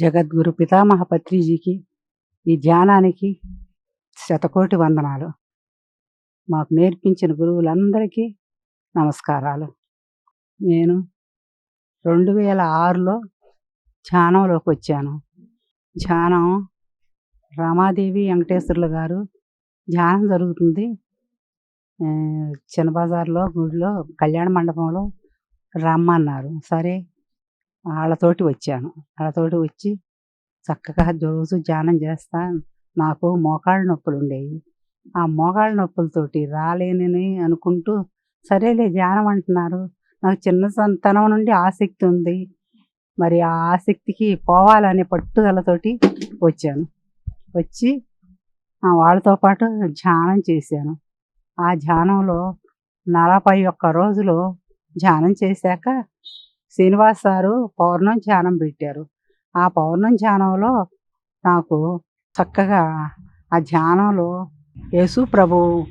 జగద్గురు పితామహ పత్రిజీకి ఈ ధ్యానానికి శతకోటి వందనాలు. మాకు నేర్పించిన గురువులందరికీ నమస్కారాలు. నేను రెండు వేల ఆరులో ధ్యానంలోకి వచ్చాను. ధ్యానం రామాదేవి వెంకటేశ్వర్లు గారు ధ్యానం జరుగుతుంది. చిన్నబజార్లో చిన్న బజార్లో గుడిలో కళ్యాణ మండపంలో రమ్మన్నారు. సరే వాళ్ళతోటి వచ్చాను. వాళ్ళతోటి వచ్చి చక్కగా రోజు ధ్యానం చేస్తా నాకు మోకాళ్ళ నొప్పులు ఉండేవి. ఆ మోకాళ్ళ నొప్పులతోటి రాలేనని అనుకుంటూ సరేలే ధ్యానం అంటున్నారు. నాకు చిన్న సంతనం నుండి ఆసక్తి ఉంది. మరి ఆ ఆసక్తికి పోవాలనే పట్టుదలతోటి వచ్చాను. వచ్చి వాళ్ళతో పాటు ధ్యానం చేశాను. ఆ ధ్యానంలో నలభై ఒక్క రోజులు ధ్యానం చేశాక శ్రీనివాస్ సారు పౌర్ణం ధ్యానం పెట్టారు. ఆ పౌర్ణం ధ్యానంలో నాకు చక్కగా ఆ ధ్యానంలో యేసు ప్రభు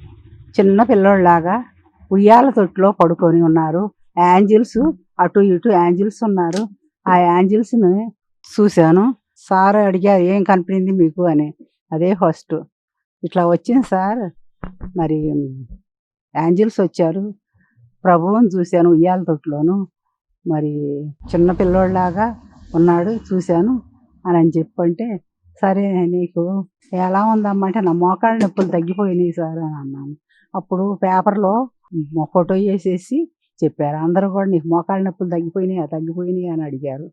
చిన్న పిల్లోళ్ళలాగా ఉయ్యాల తొట్టులో పడుకొని ఉన్నారు. యాంజిల్స్ అటు ఇటు యాంజిల్స్ ఉన్నారు. ఆ యాంజిల్స్ని చూశాను. సార్ అడిగారు ఏం కనిపించింది మీకు? అని. అదే ఫస్ట్. ఇట్లా వచ్చింది సార్. మరి యాంజిల్స్ వచ్చారు. ప్రభువుని చూశాను ఉయ్యాల తొట్టులోను. మరి చిన్న పిల్లోడిలాగా ఉన్నాడు చూశాను. అని అని చెప్పంటే సరే నీకు ఎలా ఉందమ్మా అంటే నా మోకాళ్ళ నొప్పులు తగ్గిపోయినాయి సార్ అని అన్నాను. అప్పుడు పేపర్లో ఫోటో వేసేసి చెప్పారు. అందరూ కూడా నీకు మోకాళ్ళ నొప్పులు తగ్గిపోయినాయి తగ్గిపోయినాయి అని అడిగారు.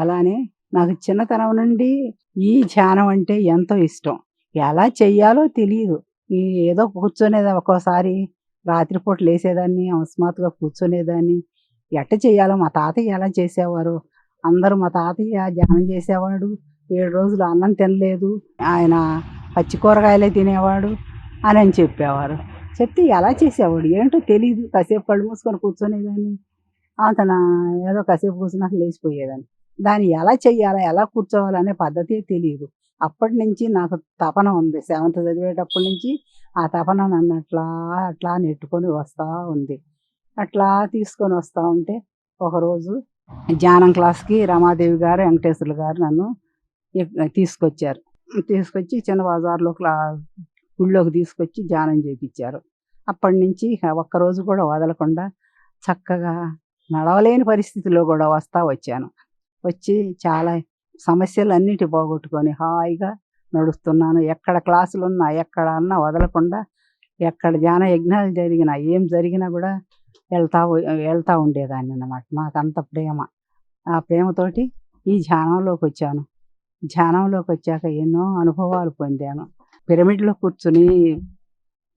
అలానే నాకు చిన్నతనం నుండి ఈ ధ్యానం అంటే ఎంతో ఇష్టం. ఎలా చెయ్యాలో తెలియదు ఈ ఏదో కూర్చొనేది ఒక్కోసారి రాత్రిపూట లేసేదాన్ని అకస్మాత్తుగా కూర్చునేదాన్ని ఎట్ట చేయాలో మా తాతయ్య ఎలా చేసేవారు? అందరూ మా తాతయ్య ధ్యానం చేసేవాడు. ఏడు రోజులు అన్నం తినలేదు. ఆయన పచ్చి కూరగాయలే తినేవాడు అని అని చెప్పేవారు. చెప్తే ఎలా చేసేవాడు? ఏంటో తెలియదు కాసేపు కళ్ళు మూసుకొని కూర్చొనేదాన్ని. అతను ఏదో కాసేపు కూర్చున్నాక లేచిపోయేదాన్ని. దాన్ని ఎలా చెయ్యాలా ఎలా కూర్చోవాలనే పద్ధతి తెలియదు అప్పటి నుంచి నాకు తపన ఉంది. సెవెంత్ చదివేటప్పటి నుంచి ఆ తపన నన్ను అట్లా అట్లా నెట్టుకొని వస్తూ ఉంది. అట్లా తీసుకొని వస్తూ ఉంటే ఒకరోజు ధ్యానం క్లాస్కి రమాదేవి గారు వెంకటేశ్వర్లు గారు నన్ను తీసుకొచ్చారు. తీసుకొచ్చి చిన్న బజార్లో క్లా గుళ్ళోకి తీసుకొచ్చి ధ్యానం చేయించారు అప్పటి నుంచి ఒక్కరోజు కూడా వదలకుండా చక్కగా నడవలేని పరిస్థితిలో కూడా వస్తా వచ్చాను. వచ్చి చాలా సమస్యలన్నిటి పోగొట్టుకొని హాయిగా నడుస్తున్నాను. ఎక్కడ క్లాసులు ఉన్నా ఎక్కడ అన్నా వదలకుండా ఎక్కడ ధ్యాన యజ్ఞాలు జరిగినా ఏం జరిగినా కూడా వెళ్తా వెళ్తూ ఉండేదాన్ని అన్నమాట. నాకు అంత ప్రేమ. ఆ ప్రేమతోటి ఈ ధ్యానంలోకి వచ్చాను. ధ్యానంలోకి వచ్చాక ఎన్నో అనుభవాలు పొందాను. పిరమిడ్లో కూర్చుని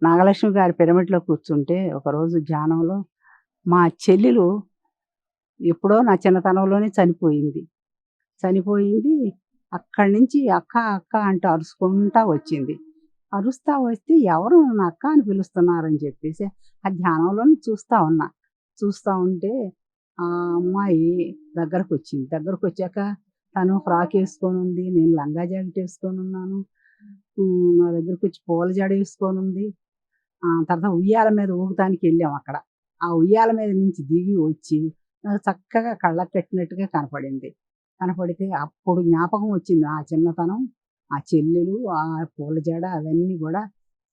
నాగలక్ష్మి గారి పిరమిడ్లో కూర్చుంటే ఒకరోజు ధ్యానంలో మా చెల్లెలు ఎప్పుడో నా చిన్నతనంలోనే చనిపోయింది. చనిపోయింది అక్కడి నుంచి అక్క అక్క అంటూ అరుచుకుంటా వచ్చింది. అరుస్తా వస్తే ఎవరు నా అక్క అని పిలుస్తున్నారని చెప్పేసి ఆ ధ్యానంలోనే చూస్తా ఉన్నా. చూస్తా ఉంటే ఆ అమ్మాయి దగ్గరకు వచ్చింది దగ్గరకు వచ్చాక తను ఫ్రాక్ వేసుకొని ఉంది నేను లంగా జాకెట్ వేసుకొని ఉన్నాను నా దగ్గరకు వచ్చి పూల జడ వేసుకొని ఉంది. ఆ తర్వాత ఉయ్యాల మీద ఊగటానికి వెళ్ళాం అక్కడ. ఆ ఉయ్యాల మీద నుంచి దిగి వచ్చి నాకు చక్కగా కళ్ళకు కట్టినట్టుగా కనపడింది. కనపడితే అప్పుడు జ్ఞాపకం వచ్చింది ఆ చిన్నతనం. ఆ చెల్లెలు ఆ పూల జడ అవన్నీ కూడా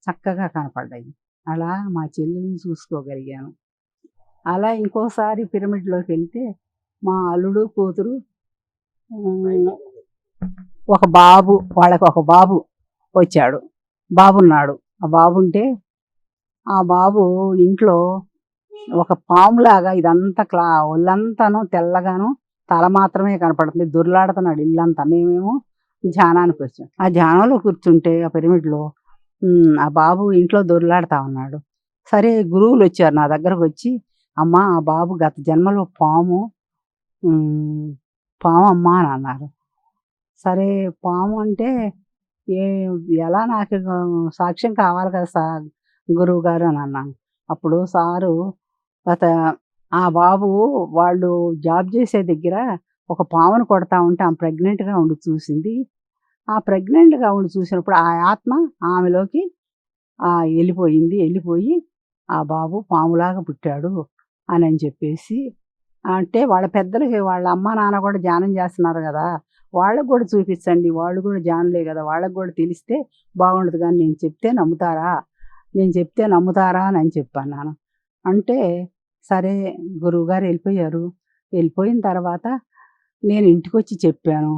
చక్కగా కనపడ్డాయి. అలా మా చెల్లెల్ని చూసుకోగలిగాను. అలా ఇంకోసారి పిరమిడ్లోకి వెళ్తే మా అల్లుడు కూతురు ఒక బాబు వాళ్ళకి ఒక బాబు వచ్చాడు. బాబున్నాడు. ఆ బాబుంటే ఆ బాబు ఇంట్లో ఒక పాములాగా ఇదంతా క్లా ఒళ్ళంతాను తెల్లగాను తల మాత్రమే కనపడుతుంది దుర్లాడుతున్నాడు ఇల్లంతా. మేమేమో ధ్యానానికి వచ్చాం. ఆ ధ్యానంలో కూర్చుంటే ఆ పిరమిడ్లో ఆ బాబు ఇంట్లో దొర్లాడుతా ఉన్నాడు. సరే గురువులు వచ్చారు నా దగ్గరకు వచ్చి అమ్మ ఆ బాబు గత జన్మలో పాము పాము అమ్మా అని అన్నారు. సరే పాము అంటే ఏ ఎలా నాకు సాక్ష్యం కావాలి కదా సా గురువు గారు అని అన్నాను. అప్పుడు సారు గత ఆ బాబు వాళ్ళు జాబ్ చేసే దగ్గర ఒక పామును కొడతా ఉంటే ఆమె ప్రెగ్నెంట్గా ఉండి చూసింది. ఆ ప్రెగ్నెంట్గా ఉండి చూసినప్పుడు ఆ ఆత్మ ఆమెలోకి వెళ్ళిపోయింది. వెళ్ళిపోయి ఆ బాబు పాములాగా పుట్టాడు అని అని చెప్పేసి అంటే వాళ్ళ పెద్దలకి వాళ్ళ అమ్మ నాన్న కూడా ధ్యానం చేస్తున్నారు కదా వాళ్ళకు కూడా చూపించండి. వాళ్ళు కూడా జానులే కదా వాళ్ళకి కూడా తెలిస్తే బాగుండదు కానీ నేను చెప్తే నమ్ముతారా? నేను చెప్తే నమ్ముతారా అని అని చెప్పన్నాను అంటే సరే గురువుగారు వెళ్ళిపోయారు. వెళ్ళిపోయిన తర్వాత నేను ఇంటికి వచ్చి చెప్పాను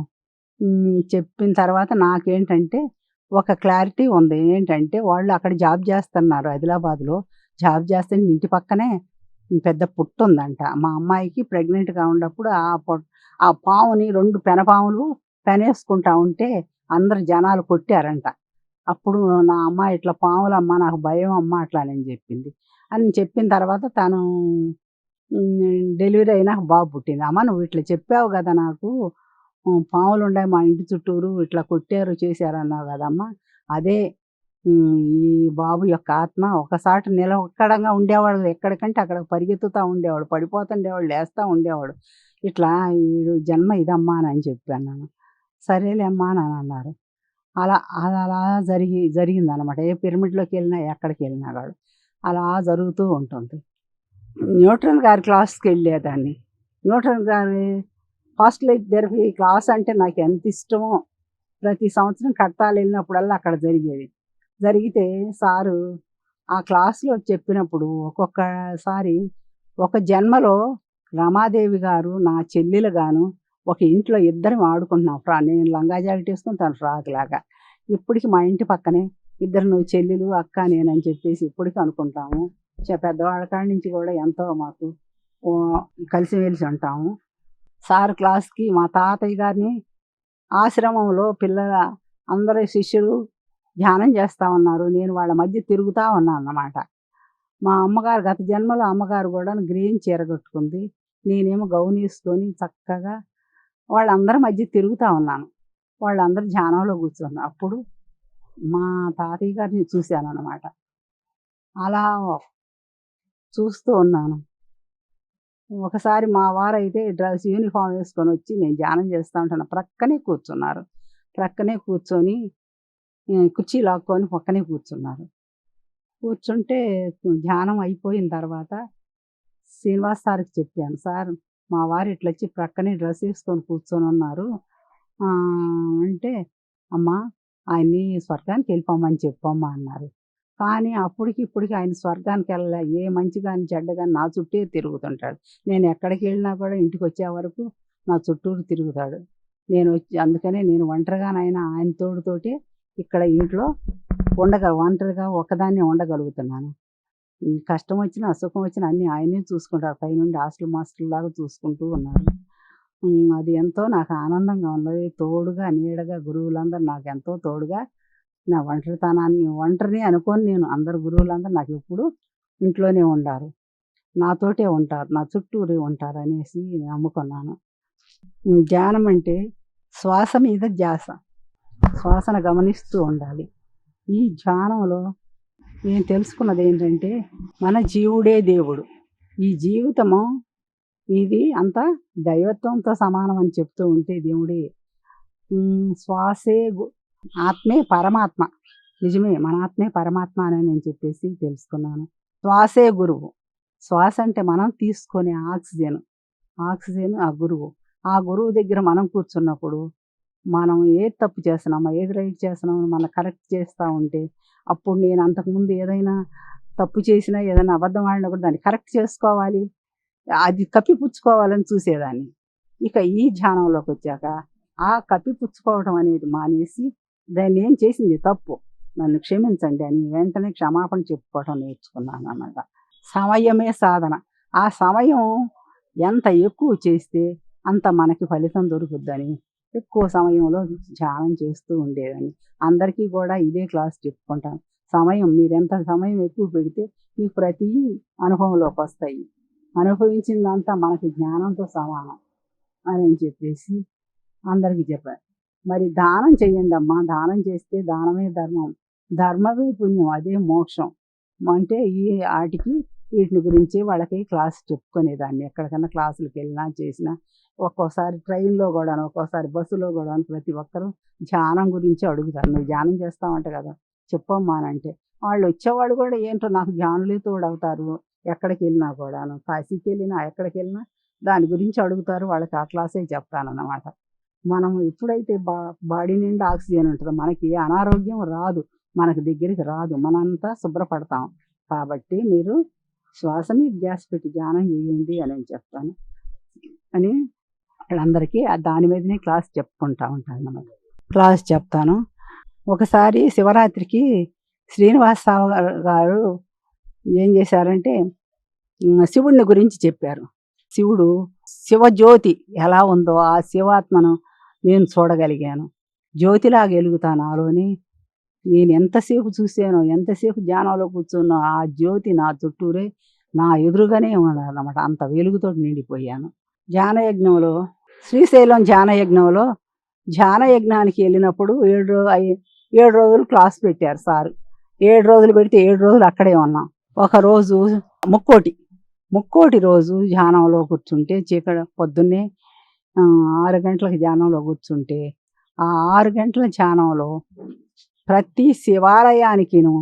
చెప్పిన తర్వాత నాకేంటంటే ఒక క్లారిటీ ఉంది. ఏంటంటే వాళ్ళు అక్కడ జాబ్ చేస్తున్నారు ఆదిలాబాద్లో. జాబ్ చేస్తే ఇంటి పక్కనే పెద్ద పుట్టు ఉందంట మా అమ్మాయికి ప్రెగ్నెంట్గా ఉన్నప్పుడు ఆ ఆ పాముని రెండు పెనపాములు పెనేసుకుంటా ఉంటే అందరు జనాలు కొట్టారంట. అప్పుడు నా అమ్మాయి ఇట్లా పాములమ్మ నాకు భయం అమ్మ అట్లా అని చెప్పింది అని చెప్పిన తర్వాత తను డెలివరీ అయినాక బాబు పుట్టింది అమ్మ నువ్వు ఇట్లా చెప్పావు కదా నాకు. పాములు ఉన్నాయి మా ఇంటి చుట్టూరు ఇట్లా కొట్టారు చేశారు అన్నావు కదమ్మా అదే ఈ బాబు యొక్క ఆత్మ ఒకసారి నిలవక్కడంగా ఉండేవాడు. ఎక్కడికంటే అక్కడ పరిగెత్తుతూ ఉండేవాడు. పడిపోతుండేవాడు లేస్తూ ఉండేవాడు. ఇట్లా వీడు జన్మ ఇదమ్మా అని చెప్పాను నేను. సరేలే అమ్మా అని అన్నారు. అలా అలా జరిగి జరిగింది అనమాట ఏ పిరమిడ్లోకి వెళ్ళినా ఎక్కడికి వెళ్ళినా కాదు అలా జరుగుతూ ఉంటుంది. న్యూట్రన్ గారి క్లాస్కి వెళ్ళేదాన్ని. న్యూట్రన్ గారి హాస్టలైజ్ థెరపీ క్లాస్ అంటే నాకు ఎంత ఇష్టమో ప్రతి సంవత్సరం కట్టాలి వెళ్ళినప్పుడల్లా అక్కడ జరిగేది. జరిగితే సారు ఆ క్లాస్లో చెప్పినప్పుడు ఒక్కొక్కసారి ఒక జన్మలో రమాదేవి గారు నా చెల్లెలు గాను ఒక ఇంట్లో ఇద్దరం ఆడుకుంటున్నాం. ఫ్రా నేను లంగా జాకెట్ వేసుకుని తను ఫ్రాక్ లాగా. ఇప్పటికి మా ఇంటి పక్కనే ఇద్దరు నువ్వు చెల్లెలు అక్క నేనని చెప్పేసి ఇప్పటికీ అనుకుంటాము. పెద్దవాళ్ళ కాడి నుంచి కూడా ఎంతో మాకు కలిసిమెలిసి ఉంటాము. సార్ క్లాస్కి మా తాతయ్య గారిని ఆశ్రమంలో పిల్లల అందరి శిష్యులు ధ్యానం చేస్తూ ఉన్నారు. నేను వాళ్ళ మధ్య తిరుగుతూ ఉన్నాను అన్నమాట. మా అమ్మగారు గత జన్మలో అమ్మగారు కూడా గ్రీన్ చీర కట్టుకుంది. నేనేమో గౌన్ వేసుకొని చక్కగా వాళ్ళందరి మధ్య తిరుగుతూ ఉన్నాను. వాళ్ళందరూ ధ్యానంలో కూర్చున్నారు. అప్పుడు మా తాతయ్య గారిని చూశాను అన్నమాట. అలా చూస్తూ ఉన్నాను. ఒకసారి మా వారైతే డ్రెస్ యూనిఫామ్ వేసుకొని వచ్చి నేను ధ్యానం చేస్తూ ఉంటాను ప్రక్కనే కూర్చున్నారు. ప్రక్కనే కూర్చొని కుర్చీ లాక్కొని పక్కనే కూర్చున్నారు. కూర్చుంటే ధ్యానం అయిపోయిన తర్వాత శ్రీనివాస్ సార్కి చెప్పాను సార్ మా వారు ఇట్లా వచ్చి ప్రక్కనే డ్రెస్ వేసుకొని కూర్చొని ఉన్నారు. అంటే అమ్మా ఆయన్ని స్వర్గానికి వెళ్ళిపోమని చెప్పమ్మా అన్నారు. కానీ అప్పటికి ఇప్పటికి ఆయన స్వర్గానికి వెళ్ళలే. ఏ మంచి కానీ చెడ్డ కానీ నా చుట్టే తిరుగుతుంటాడు. నేను ఎక్కడికి వెళ్ళినా కూడా ఇంటికి వచ్చే వరకు నా చుట్టూరు తిరుగుతాడు. నేను వచ్చి అందుకనే నేను ఒంటరిగానైనా ఆయన తోడుతోటి ఇక్కడ ఇంట్లో ఉండగా ఒంటరిగా ఒకదాన్ని ఉండగలుగుతున్నాను. కష్టం వచ్చినా అసుఖం వచ్చినా అన్నీ ఆయనే చూసుకుంటారు పైనుండి హాస్టల్ మాస్టర్ లాగా చూసుకుంటూ ఉన్నారు. అది ఎంతో నాకు ఆనందంగా ఉన్నది. తోడుగా నీడగా గురువులందరూ నాకు ఎంతో తోడుగా నా ఒంటరితనాన్ని ఒంటరిని అనుకొని నేను అందరు గురువులందరూ నాకు ఎప్పుడు ఇంట్లోనే ఉండారు. నాతోటే ఉంటారు నా చుట్టూరే ఉంటారు అనేసి నమ్ముకున్నాను. ధ్యానం అంటే శ్వాస మీద ధ్యాస. శ్వాసను గమనిస్తూ ఉండాలి. ఈ ధ్యానంలో నేను తెలుసుకున్నది ఏంటంటే మన జీవుడే దేవుడు. ఈ జీవితము ఇది అంతా దైవత్వంతో సమానం అని చెప్తూ ఉంటే దేవుడే శ్వాసే ఆత్మే పరమాత్మ. నిజమే మన ఆత్మే పరమాత్మ అని నేను చెప్పేసి తెలుసుకున్నాను. శ్వాసే గురువు. శ్వాస అంటే మనం తీసుకునే ఆక్సిజన్. ఆక్సిజన్ ఆ గురువు. ఆ గురువు దగ్గర మనం కూర్చున్నప్పుడు మనం ఏది తప్పు చేస్తున్నామో ఏది రైట్ చేస్తున్నామో మనం కరెక్ట్ చేస్తూ ఉంటే అప్పుడు నేను అంతకుముందు ఏదైనా తప్పు చేసినా ఏదైనా అబద్ధం ఆడినా కూడా దాన్ని కరెక్ట్ చేసుకోవాలి. అది కప్పిపుచ్చుకోవాలని చూసేదాన్ని. ఇక ఈ ధ్యానంలోకి వచ్చాక ఆ కప్పిపుచ్చుకోవడం అనేది మానేసి దాన్ని ఏం చేసింది? తప్పు. నన్ను క్షమించండి అని వెంటనే క్షమాపణ చెప్పుకోవటం నేర్చుకున్నాను అన్నమాట. సమయమే సాధన. ఆ సమయం ఎంత ఎక్కువ చేస్తే అంత మనకి ఫలితం దొరుకుద్దని ఎక్కువ సమయంలో ధ్యానం చేస్తూ ఉండేదని అందరికీ కూడా ఇదే క్లాస్ చెప్పుకుంటాను. సమయం మీరు ఎంత సమయం ఎక్కువ పెడితే మీకు ప్రతి అనుభవంలోకి వస్తాయి. అనుభవించిందంతా మనకి జ్ఞానంతో సమానం అని చెప్పేసి అందరికీ చెప్పారు మరి దానం చేయండి అమ్మా దానం చేస్తే దానమే ధర్మం. ధర్మమే పుణ్యం అదే మోక్షం. అంటే ఈ ఆటికి వీటిని గురించి వాళ్ళకి క్లాస్ చెప్పుకునేదాన్ని. ఎక్కడికన్నా క్లాసులకు వెళ్ళినా చేసినా ఒక్కోసారి ట్రైన్లో కూడా ఒక్కోసారి బస్సులో కూడా ప్రతి ఒక్కరూ ధ్యానం గురించి అడుగుతారు. నువ్వు ధ్యానం చేస్తావంట కదా చెప్పమ్మా అని అంటే. వాళ్ళు వచ్చేవాళ్ళు కూడా ఏంటో నాకు ధ్యానులే తోడవుతారు. ఎక్కడికి వెళ్ళినా కూడాను కాశీకి వెళ్ళినా ఎక్కడికి వెళ్ళినా దాని గురించి అడుగుతారు. వాళ్ళకి ఆ క్లాసే చెప్తానన్నమాట. మనం ఎప్పుడైతే బా బాడీ నిండా ఆక్సిజన్ ఉంటుందో మనకి అనారోగ్యం రాదు. మనకి దగ్గరికి రాదు. మనంతా శుభ్రపడతాం. కాబట్టి మీరు శ్వాస మీద గ్యాస్ పెట్టి ధ్యానం చేయండి అని నేను చెప్తాను. అని వాళ్ళందరికీ దాని మీదనే క్లాస్ చెప్పుకుంటా ఉంటాను అన్నమాట క్లాస్ చెప్తాను. ఒకసారి శివరాత్రికి శ్రీనివాసరావు గారు- గారు ఏం చేశారంటే శివుడిని గురించి చెప్పారు. శివుడు శివజ్యోతి ఎలా ఉందో ఆ శివాత్మను నేను చూడగలిగాను. జ్యోతిలాగా వెలుగుతాను నాలోని నేను ఎంతసేపు చూసానో ఎంతసేపు ధ్యానంలో కూర్చున్నో ఆ జ్యోతి నా చుట్టూరే నా ఎదురుగానే ఉన్నదన్నమాట అంత వెలుగుతో నిండిపోయాను. ధ్యానయజ్ఞంలో శ్రీశైలం ధ్యానయజ్ఞంలో ధ్యానయజ్ఞానికి వెళ్ళినప్పుడు ఏడు రో ఐ- ఏడు రోజులు క్లాస్ పెట్టారు సార్. ఏడు రోజులు పెడితే ఏడు రోజులు అక్కడే ఉన్నాం. ఒక రోజు ముక్కోటి ముక్కోటి రోజు ధ్యానంలో కూర్చుంటే చీకటి పొద్దున్నే ఆరు గంటలకు ధ్యానంలో కూర్చుంటే ఆ ఆరు గంటల ధ్యానంలో ప్రతి శివాలయానికిను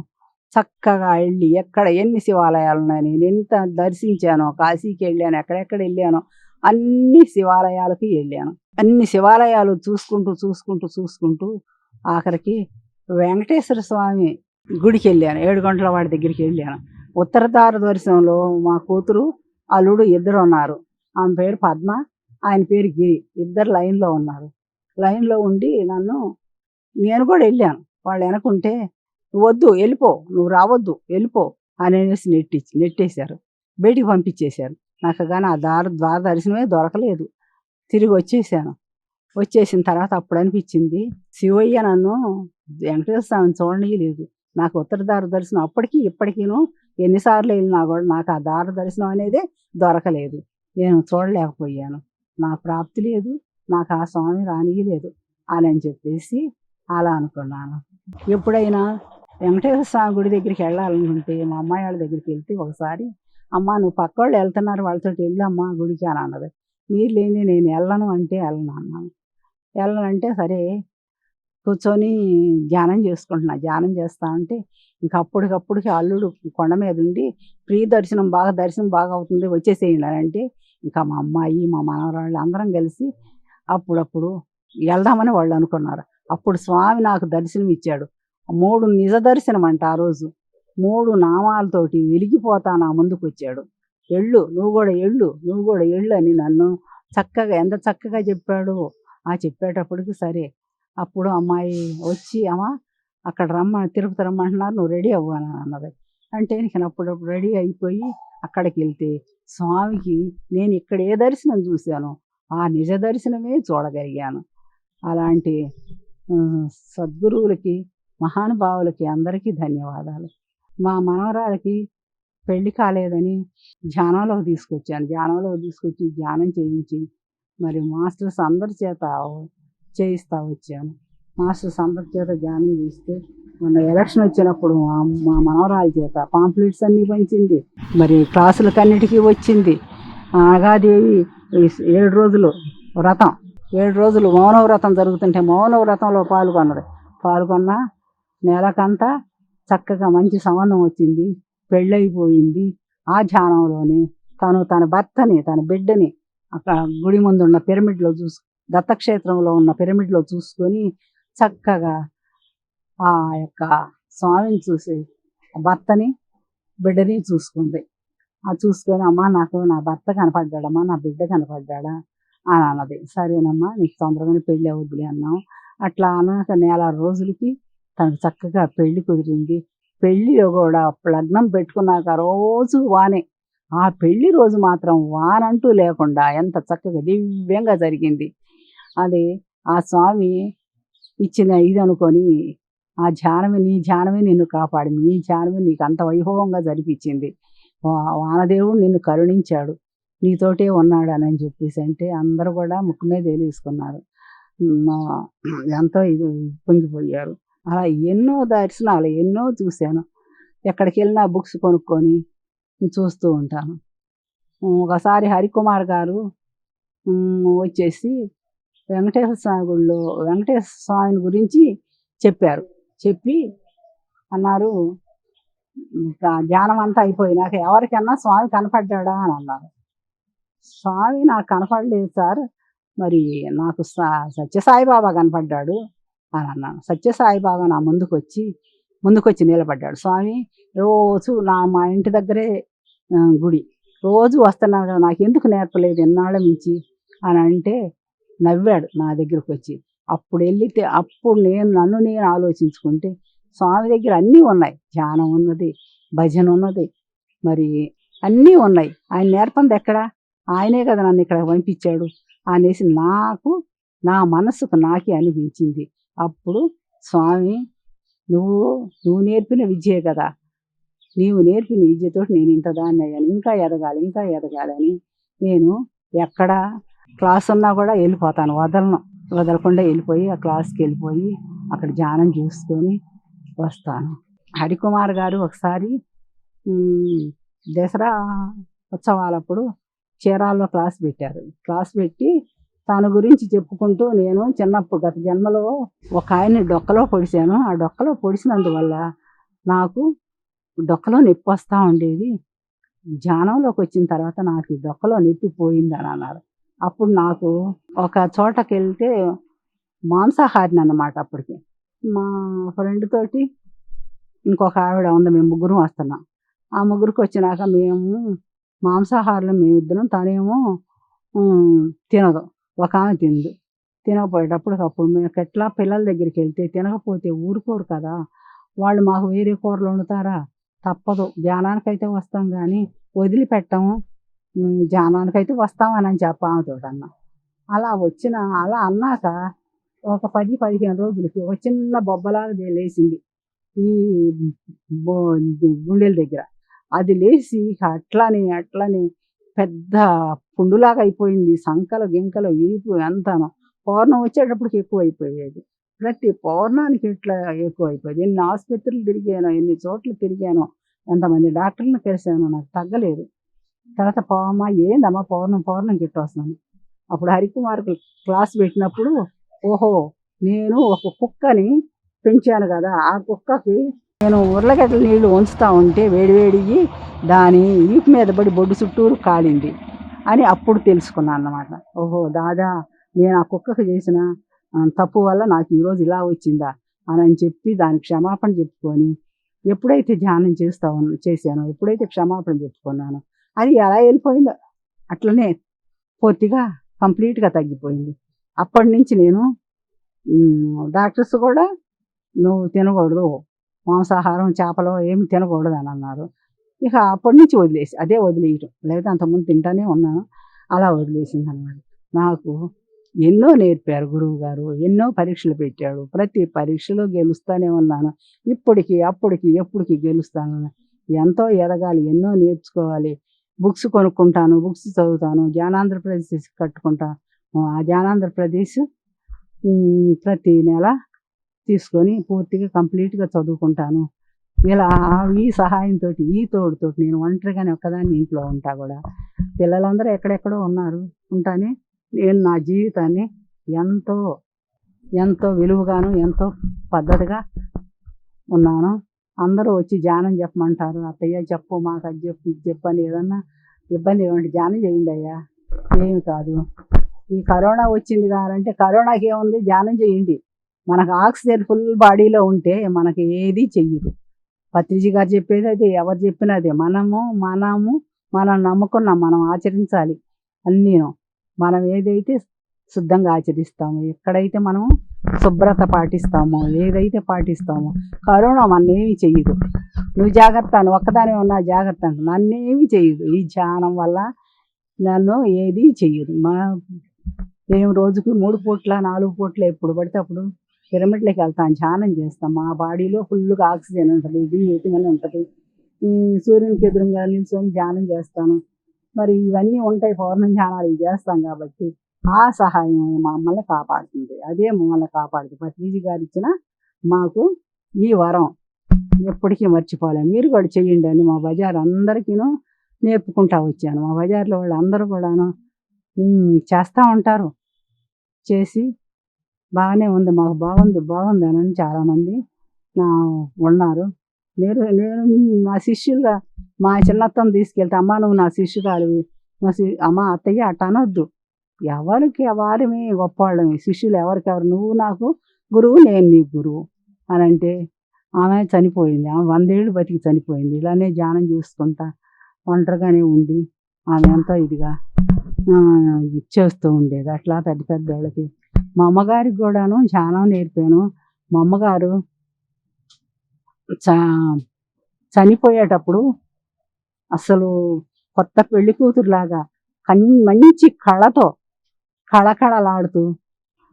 చక్కగా వెళ్ళి ఎక్కడ ఎన్ని శివాలయాలు ఉన్నాయి నేను ఎంత దర్శించానో కాశీకి వెళ్ళాను ఎక్కడెక్కడ వెళ్ళానో అన్ని శివాలయాలకి వెళ్ళాను. అన్ని శివాలయాలు చూసుకుంటూ చూసుకుంటూ చూసుకుంటూ ఆఖరికి వెంకటేశ్వర స్వామి గుడికి వెళ్ళాను. ఏడు గంటల వాడి దగ్గరికి వెళ్ళాను. ఉత్తరదార దర్శనంలో మా కూతురు అల్లుడు ఇద్దరు ఉన్నారు ఆమె పేరు పద్మ ఆయన పేరు గిరి. ఇద్దరు లైన్లో ఉన్నారు. లైన్లో ఉండి నన్ను నేను కూడా వెళ్ళాను. వాళ్ళు వెనకుంటే వద్దు వెళ్ళిపో నువ్వు రావద్దు వెళ్ళిపో అని అనేసి నెట్టించి నెట్టేశారు. బయటికి పంపించేశారు. నాకు కానీ ఆ దార ద్వార దర్శనమే దొరకలేదు. తిరిగి వచ్చేసాను. వచ్చేసిన తర్వాత అప్పుడు అనిపించింది శివయ్య నన్ను వెంకటేశ్వర స్వామిని చూడనీయలేదు. నాకు ఉత్తర దార దర్శనం అప్పటికి ఇప్పటికీను ఎన్నిసార్లు వెళ్ళినా కూడా నాకు ఆ దార దర్శనం అనేది దొరకలేదు. నేను చూడలేకపోయాను. నాకు ప్రాప్తి లేదు నాకు ఆ స్వామి రానియలేదు అని అని చెప్పేసి అలా అనుకున్నాను. ఎప్పుడైనా వెంకటేశ్వర స్వామి గుడి దగ్గరికి వెళ్ళాలనుకుంటే మా అమ్మాయి వాళ్ళ దగ్గరికి వెళ్తే ఒకసారి అమ్మ నువ్వు పక్క వాళ్ళు వెళ్తున్నారు వాళ్ళతో వెళ్ళమ్మా గుడికి అని అన్నది. మీరు లేని నేను వెళ్ళను అంటే వెళ్ళను అన్నాను. వెళ్ళనంటే సరే కూర్చొని ధ్యానం చేసుకుంటున్నా. ధ్యానం చేస్తా అంటే ఇంక అప్పటికప్పుడుకి అల్లుడు కొండ మీద ఉండి ప్రీ దర్శనం బాగా దర్శనం బాగా అవుతుంది వచ్చేసేయండి అని అంటే ఇంకా మా అమ్మాయి మా మనవరాళ్ళు అందరం కలిసి అప్పుడప్పుడు వెళ్దామని వాళ్ళు అనుకున్నారు. అప్పుడు స్వామి నాకు దర్శనం ఇచ్చాడు. మూడు నిజ దర్శనం అంట ఆ రోజు. మూడు నామాలతోటి వెలిగిపోతా నా ముందుకు వచ్చాడు. ఎళ్ళు నువ్వు కూడా ఎళ్ళు నువ్వు కూడా ఎళ్ళు అని నన్ను చక్కగా ఎంత చక్కగా చెప్పాడు? ఆ చెప్పేటప్పటికి సరే. అప్పుడు అమ్మాయి వచ్చి అమ్మ అక్కడ రమ్మ తిరుపతి రమ్మంటున్నారు నువ్వు రెడీ అవ్వు అన్నది. అంటే నేను అప్పుడప్పుడు రెడీ అయిపోయి అక్కడికి వెళ్తే స్వామికి నేను ఇక్కడ ఏ దర్శనం చూశానో. ఆ నిజ దర్శనమే చూడగలిగాను. అలాంటి సద్గురువులకి మహానుభావులకి అందరికీ ధన్యవాదాలు. మా మనవరాలకి పెళ్ళి కాలేదని ధ్యానంలోకి తీసుకొచ్చాను. ధ్యానంలోకి తీసుకొచ్చి ధ్యానం చేయించి మరి మాస్టర్స్ అందరి చేత చేయిస్తా వచ్చాను. మాస్టర్స్ అందరి చేత ధ్యానం చేస్తే మొన్న ఎలక్షన్ వచ్చినప్పుడు మా మా మనవరాల చేత పాంప్లెట్స్ అన్నీ పంచింది. మరి క్లాసులకన్నిటికీ వచ్చింది. నాగాదేవి ఏడు రోజులు వ్రతం. ఏడు రోజులు మౌన వ్రతం జరుగుతుంటే మౌన వ్రతంలో పాల్గొన్నది. పాల్గొన్న నెలకంతా చక్కగా మంచి సంబంధం వచ్చింది. పెళ్ళైపోయింది. ఆ ధ్యానంలోనే తను తన భర్తని తన బిడ్డని అక్కడ గుడి ముందు ఉన్న పిరమిడ్లో చూసు దత్తక్షేత్రంలో ఉన్న పిరమిడ్లో చూసుకొని చక్కగా ఆ యొక్క స్వామిని చూసి భర్తని బిడ్డని చూసుకుంది. ఆ చూసుకొని అమ్మా నాకు నా భర్త కనపడ్డాడమ్మా నా బిడ్డ కనపడ్డాడా? అని అన్నది. సరేనమ్మా నీకు తొందరగానే పెళ్ళి అవుద్దులే అన్నాం. అట్లా అన్నాక నెల రోజులకి తనకు చక్కగా పెళ్ళి కుదిరింది. పెళ్ళిలో కూడా లగ్నం పెట్టుకున్నాక రోజు వానే. ఆ పెళ్ళి రోజు మాత్రం వానంటూ లేకుండా ఎంత చక్కగా దివ్యంగా జరిగింది. అది ఆ స్వామి ఇచ్చిన ఇది అనుకొని ఆ ధ్యానమే నీ ధ్యానమే నిన్ను కాపాడింది. నీ ధ్యానమే నీకు అంత వైభవంగా జరిపించింది. వా- వానదేవుడు నిన్ను కరుణించాడు. నీతోటే ఉన్నాడు అని చెప్పేసి అంటే అందరూ కూడా ముక్కు మీద వేలేసుకున్నారు. మా- ఎంతో ఇది పొంగిపోయారు. అలా ఎన్నో దర్శనాలు ఎన్నో చూశాను. ఎక్కడికి వెళ్ళినా బుక్స్ కొనుక్కొని చూస్తూ ఉంటాను. ఒకసారి హరికుమార్ గారు వచ్చేసి వెంకటేశ్వర స్వామి గుడిలో వెంకటేశ్వర స్వామిని గురించి చెప్పారు. చెప్పి అన్నారు ధ్యానం అంతా అయిపోయినాక ఎవరికన్నా స్వామి కనపడ్డా అని అన్నారు. స్వామి నాకు కనపడలేదు సార్ మరి నాకు సా- సత్యసాయిబాబా కనపడ్డాడు అని అన్నాను. సత్యసాయిబాబా నా ముందుకు వచ్చి ముందుకొచ్చి నిలబడ్డాడు. స్వామి రోజు నా మా ఇంటి దగ్గరే గుడి. రోజు వస్తున్నాను కదా నాకు ఎందుకు నేర్పలేదు ఎన్నాళ్ళ మించి అని అంటే నవ్వాడు నా దగ్గరకు వచ్చి అప్పుడు వెళ్ళితే అప్పుడు నేను నన్ను నేను ఆలోచించుకుంటే స్వామి దగ్గర అన్నీ ఉన్నాయి. ధ్యానం ఉన్నది భజన ఉన్నది మరి అన్నీ ఉన్నాయి. ఆయన నేర్పంది ఎక్కడ? ఆయనే కదా నన్ను ఇక్కడ పంపించాడు అనేసి నాకు నా మనసుకు నాకే అనిపించింది. అప్పుడు స్వామి నువ్వు నువ్వు నేర్పిన విద్యే కదా. నీవు నేర్పిన విద్యతో నేను ఇంత దాన్ని అయ్యాను. ఇంకా ఎదగాలి ఇంకా ఎదగాలి అని నేను ఎక్కడ క్లాస్ ఉన్నా కూడా వెళ్ళిపోతాను వదలను. వదలకుండా వెళ్ళిపోయి ఆ క్లాస్కి వెళ్ళిపోయి అక్కడ ధ్యానం చూసుకొని వస్తాను. హరికుమార్ గారు ఒకసారి దసరా ఉత్సవాలప్పుడు చీరాల్లో క్లాస్ పెట్టారు. క్లాస్ పెట్టి తన గురించి చెప్పుకుంటూ నేను చిన్నప్పుడు గత జన్మలో ఒక ఆయన్ని డొక్కలో పొడిచాను ఆ డొక్కలో పొడిచినందువల్ల నాకు డొక్కలో నొప్పి వస్తూ ఉండేది. ధ్యానంలోకి వచ్చిన తర్వాత నాకు ఈ డొక్కలో నొప్పి పోయిందని అని అన్నారు. అప్పుడు నాకు ఒక చోటకి వెళ్తే మాంసాహారిని అన్నమాట అప్పటికి. మా ఫ్రెండ్ తోటి ఇంకొక ఆవిడ ఉంది మేము ముగ్గురు వస్తున్నాం. ఆ ముగ్గురికి వచ్చినాక మేము మాంసాహారులు మేమిద్దరం తనేమో తినదు. ఒక ఆమె తిందు. తినకపోయేటప్పుడు అప్పుడు మేము ఎట్లా పిల్లల దగ్గరికి వెళ్తే తినకపోతే ఊరుకోరు కదా. వాళ్ళు మాకు వేరే కూరలు వండుతారా? తప్పదు. ధ్యానానికైతే వస్తాం కానీ వదిలిపెట్టము. జానానికి అయితే వస్తామని అని చెప్ప ఆమెతో అన్న అలా వచ్చిన అలా అన్నాక ఒక పది పదిహేను రోజులకి ఒక చిన్న బొబ్బలాగా లేచింది. ఈ బో- గుండెల దగ్గర. అది లేచి అట్లని అట్లని పెద్ద పుండులాగా అయిపోయింది. సంకలు గింకలు ఈపు అంతాను. పౌర్ణం వచ్చేటప్పటికి ఎక్కువ అయిపోయేది. ప్రతి పౌర్ణానికి ఇట్లా ఎక్కువ అయిపోయేది. ఎన్ని ఆసుపత్రులు తిరిగానో ఎన్ని చోట్ల తిరిగానో ఎంతమంది డాక్టర్లను కలిశాను నాకు తగ్గలేదు. తర్వాత పోమ్మా ఏందమ్మా పౌర్ణం పౌర్ణం చెట్టు వస్తున్నాను. అప్పుడు హరికుమార్ క్లాస్ పెట్టినప్పుడు ఓహో నేను ఒక కుక్కని పెంచాను కదా ఆ కుక్కకి నేను ఉర్లగడ్డల నీళ్ళు ఉంచుతా ఉంటే వేడివేడిగి దాని వీపు మీద పడి బొడ్డు చుట్టూరు కాలింది అని అప్పుడు తెలుసుకున్నాను అన్నమాట. ఓహో దాదా నేను ఆ కుక్కకు చేసిన తప్పు వల్ల నాకు ఈరోజు ఇలా వచ్చిందా అని అని చెప్పి దానికి క్షమాపణ చెప్పుకొని ఎప్పుడైతే ధ్యానం చేస్తా చేశానో ఎప్పుడైతే క్షమాపణ చెప్పుకున్నానో అది ఎలా వెళ్ళిపోయిందో. అట్లనే పూర్తిగా కంప్లీట్గా తగ్గిపోయింది. అప్పటి నుంచి నేను డాక్టర్స్ కూడా నువ్వు తినకూడదు మాంసాహారం చేపలు ఏమి తినకూడదు అని అన్నారు. ఇక అప్పటి నుంచి వదిలేసి అదే వదిలేయటం. లేదా అంతకుముందు తింటానే ఉన్నాను. అలా వదిలేసింది అన్నమాట నాకు ఎన్నో నేర్పారు గురువు గారు ఎన్నో పరీక్షలు పెట్టాడు. ప్రతి పరీక్షలో గెలుస్తానే ఉన్నాను. ఇప్పటికి అప్పటికి ఎప్పటికి గెలుస్తాను ఎంతో ఎదగాలి ఎన్నో నేర్చుకోవాలి. బుక్స్ కొనుక్కుంటాను బుక్స్ చదువుతాను జ్ఞానాంధ్రప్రదేశ్ కట్టుకుంటాను ఆ జ్ఞానాంధ్రప్రదేశ్ ప్రతి నెల తీసుకొని పూర్తిగా కంప్లీట్గా చదువుకుంటాను. ఇలా ఈ సహాయంతో ఈ తోడుతో నేను ఒంటరిగానే ఒక్కదాన్ని ఇంట్లో ఉంటా కూడా. పిల్లలందరూ ఎక్కడెక్కడో ఉన్నారు ఉంటానే. నేను నా జీవితాన్ని ఎంతో ఎంతో విలువగాను ఎంతో పద్ధతిగా ఉన్నాను. అందరూ వచ్చి ధ్యానం చెప్పమంటారు అత్తయ్య చెప్పు మాకు అది చెప్పు ఇది చెప్పని ఏదన్నా ఇబ్బంది ఏమంటే ధ్యానం చేయండి అయ్యా. ఏమి కాదు. ఈ కరోనా వచ్చింది కాదంటే కరోనాకి ఏముంది? ధ్యానం చేయండి. మనకు ఆక్సిజన్ ఫుల్ బాడీలో ఉంటే మనకి ఏది చెయ్యదు. పత్రిజీ గారు చెప్పేది అదే ఎవరు చెప్పినా అదే. మనము మనము మనం నమ్ముకున్నాం మనం ఆచరించాలి అన్నీను. మనం ఏదైతే శుద్ధంగా ఆచరిస్తాము ఎక్కడైతే మనము శుభ్రత పాటిస్తామో ఏదైతే పాటిస్తామో. కరోనా మననేమి చేయదు నువ్వు జాగ్రత్త అని ఒక్కదాని ఉన్నా జాగ్రత్త అంట నన్నేమి చేయదు ఈ ధ్యానం వల్ల నన్ను ఏది చెయ్యదు. మా మేము రోజుకి మూడు పూట్ల నాలుగు పూట్ల ఎప్పుడు పడితే అప్పుడు పిరమిడ్లకి వెళ్తాం ధ్యానం చేస్తాం. మా బాడీలో ఫుల్గా ఆక్సిజన్ ఉంటుంది ఇది బ్రీతింగ్ ఉంటుంది. సూర్యునికి ఎదురుగా నిల్చొని ధ్యానం చేస్తాను. మరి ఇవన్నీ ఉంటాయి పౌర్ణం ధ్యానాలు ఇవి చేస్తాం కాబట్టి ఆ సహాయం మమ్మల్ని కాపాడుతుంది. అదే మమ్మల్ని కాపాడుతుంది. పత్రిజీ గారు ఇచ్చిన మాకు ఈ వరం ఎప్పటికీ మర్చిపోలేం. మీరు కూడా చెయ్యండి అని మా బజార్ అందరికీను నేర్పుకుంటా వచ్చాను. మా బజార్లో వాళ్ళు అందరూ కూడాను చేస్తూ ఉంటారు. చేసి బాగానే ఉంది. మాకు బాగుంది బాగుంది అని చాలామంది నా ఉన్నారు. నేను నేను నా శిష్యులుగా మా చిన్నత్తను తీసుకెళ్తే అమ్మ నువ్వు నా శిష్యురాలివి. మా శి అమ్మ అత్తయ్య అట్ట అనొద్దు ఎవరికి వారమే గొప్పవాళ్ళమే శిష్యులు ఎవరికెవరు నువ్వు నాకు గురువు నేను నీ గురువు అని అంటే ఆమె చనిపోయింది. ఆమె వందేళ్ళు బతికి చనిపోయింది. ఇలానే ధ్యానం చేసుకుంటా ఒంటరిగానే ఉండి ఆమె ఎంతో ఇదిగా ఇచ్చేస్తూ చేస్తూ ఉండేది. అట్లా పెద్ద పెద్ద వాళ్ళకి. మా అమ్మగారికి కూడాను ధ్యానం నేర్పాను. మా అమ్మగారు చ చనిపోయేటప్పుడు అసలు కొత్త పెళ్ళి కూతురులాగా కన్ మంచి కళతో కళకళలాడుతూ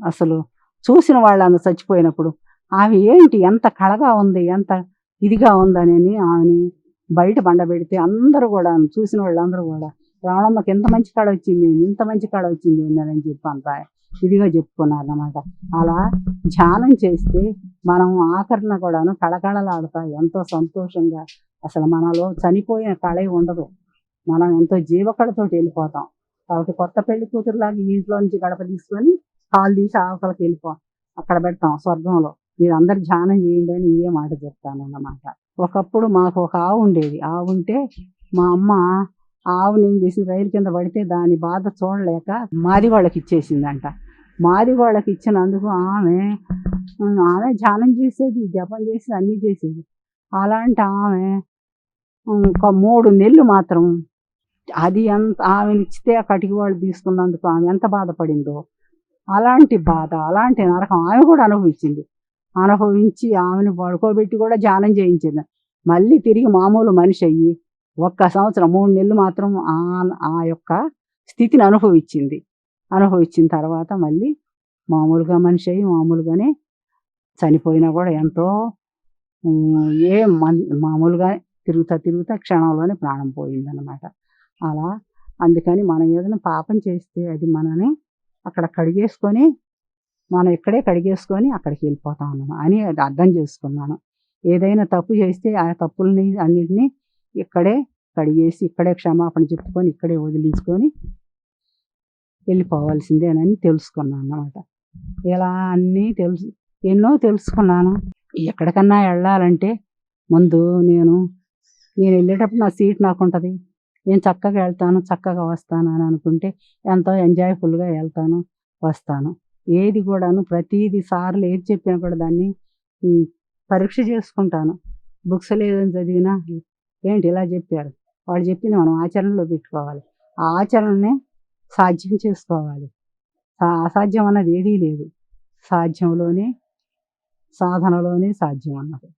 అసలు చూసిన వాళ్ళందరూ చచ్చిపోయినప్పుడు ఆమె ఏంటి? ఎంత కళగా ఉంది? ఎంత ఇదిగా ఉందని ఆమెని బయట బండబెడితే అందరూ కూడా చూసిన వాళ్ళందరూ కూడా రావణమ్మకి ఎంత మంచి కళ వచ్చింది ఇంత మంచి కళ వచ్చింది అని చెప్పి అంత ఇదిగా చెప్పుకున్నారు అన్నమాట అలా ధ్యానం చేస్తే మనం ఆఖరణ కూడాను కళకళలాడుతా ఎంతో సంతోషంగా అసలు మనలో చనిపోయిన కళ ఉండదు. మనం ఎంతో జీవకళతోటి వెళ్ళిపోతాం. కాబట్టి కొత్త పెళ్ళి కూతురు లాగా ఇంట్లో నుంచి గడప తీసుకొని కాలు తీసి ఆకలికి వెళ్ళిపో. అక్కడ పెడతాం స్వర్గంలో. మీరు అందరు ధ్యానం చేయండి అని ఇదే మాట చెప్తాను అన్నమాట. ఒకప్పుడు మాకు ఒక ఆవు ఉండేది. ఆవు ఉంటే మా అమ్మ ఆవుని ఏం చేసి రైలు కింద పడితే దాని బాధ చూడలేక మాది వాళ్ళకి ఇచ్చేసిందంట. మాది వాళ్ళకి ఇచ్చినందుకు ఆమె ఆమె ధ్యానం చేసేది జపం చేసేది అన్నీ చేసేది. అలాంటి ఆమె ఒక మూడు నెలలు మాత్రం అది ఎంత ఆమెను ఇచ్చితే ఆ కటికి వాళ్ళు తీసుకున్నందుకు ఆమె ఎంత బాధపడిందో. అలాంటి బాధ అలాంటి నరకం ఆమె కూడా అనుభవించింది. అనుభవించి ఆమెను పడుకోబెట్టి కూడా ధ్యానం చేయించింది. మళ్ళీ తిరిగి మామూలు మనిషి అయ్యి ఒక్క సంవత్సరం మూడు నెలలు మాత్రం ఆ ఆ యొక్క స్థితిని అనుభవించింది. అనుభవించిన తర్వాత మళ్ళీ మామూలుగా మనిషి అయ్యి మామూలుగానే చనిపోయినా కూడా ఎంతో ఏ మన్ మామూలుగా తిరుగుతా తిరుగుతా క్షణంలోనే ప్రాణం పోయిందన్నమాట. అలా అందుకని మనం ఏదైనా పాపం చేస్తే అది మనని అక్కడ కడిగేసుకొని మనం ఇక్కడే కడిగేసుకొని అక్కడికి వెళ్ళిపోతాం అన్నమాట అని అది అర్థం చేసుకున్నాను. ఏదైనా తప్పు చేస్తే ఆ తప్పుల్ని అన్నిటినీ ఇక్కడే కడిగేసి ఇక్కడే క్షమాపణ చెప్పుకొని ఇక్కడే వదిలించుకొని వెళ్ళిపోవాల్సిందేనని తెలుసుకున్నాను అన్నమాట. ఇలా అన్నీ తెలుసు ఎన్నో తెలుసుకున్నాను. ఎక్కడికన్నా వెళ్ళాలంటే ముందు నేను నేను వెళ్ళేటప్పుడు నా సీట్ నాకు ఉంటుంది నేను చక్కగా వెళ్తాను చక్కగా వస్తాను అని అనుకుంటే ఎంతో ఎంజాయ్ఫుల్గా వెళ్తాను వస్తాను. ఏది కూడాను ప్రతిదీ సార్లు ఏది చెప్పినా కూడా దాన్ని పరీక్ష చేసుకుంటాను. బుక్స్ లేదని చదివినా ఏంటి ఇలా చెప్పారు? వాళ్ళు చెప్పింది మనం ఆచరణలో పెట్టుకోవాలి. ఆ ఆచరణనే సాధ్యం చేసుకోవాలి. అసాధ్యం అన్నది ఏదీ లేదు. సాధ్యంలోనే సాధనలోనే సాధ్యం అన్నది.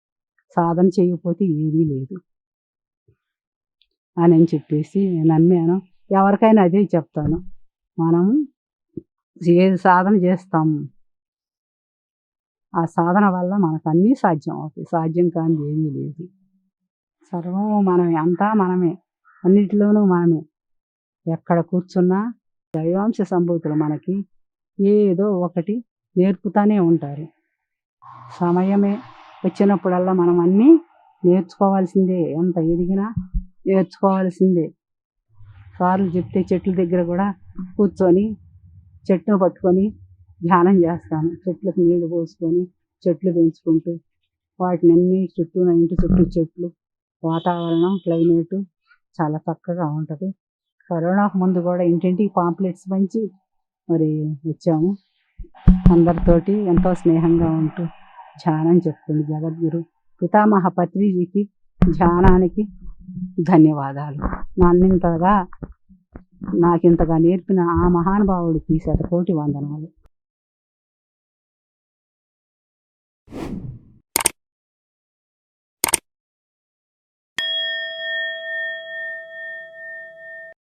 సాధన చేయకపోతే ఏదీ లేదు. అని అని చెప్పేసి నమ్మాను. ఎవరికైనా అదే చెప్తాను. మనం ఏది సాధన చేస్తాము ఆ సాధన వల్ల మనకు అన్నీ సాధ్యం అవుతాయి. సాధ్యం కానీ ఏమీ లేదు. సర్వం మనమే అంతా మనమే. అన్నిటిలోనూ మనమే. ఎక్కడ కూర్చున్నా దైవాంశ సంభూతులు మనకి ఏదో ఒకటి నేర్పుతానే ఉంటారు. సమయమే వచ్చినప్పుడల్లా మనం అన్నీ నేర్చుకోవాల్సిందే. ఎంత ఎదిగినా నేర్చుకోవాల్సిందే. సార్లు చెప్తే చెట్ల దగ్గర కూడా కూర్చొని చెట్టును పట్టుకొని ధ్యానం చేస్తాను. చెట్లకు నీళ్ళు పోసుకొని చెట్లు పెంచుకుంటూ వాటిని అన్ని చుట్టూ నా ఇంటి చుట్టూ చెట్లు వాతావరణం క్లైమేట్ చాలా చక్కగా ఉంటుంది. కరోనాకు ముందు కూడా ఇంటింటికి పాంప్లెట్స్ పంచి మరి వచ్చాము అందరితోటి ఎంతో స్నేహంగా ఉంటూ ధ్యానం చెప్తుంది జగద్గురు. పితామహ పత్రిజీకి ధ్యానానికి ధన్యవాదాలు. నన్నింతగా నాకింతగా నేర్పిన ఆ మహానుభావుడికి శతకోటి వందనాలు.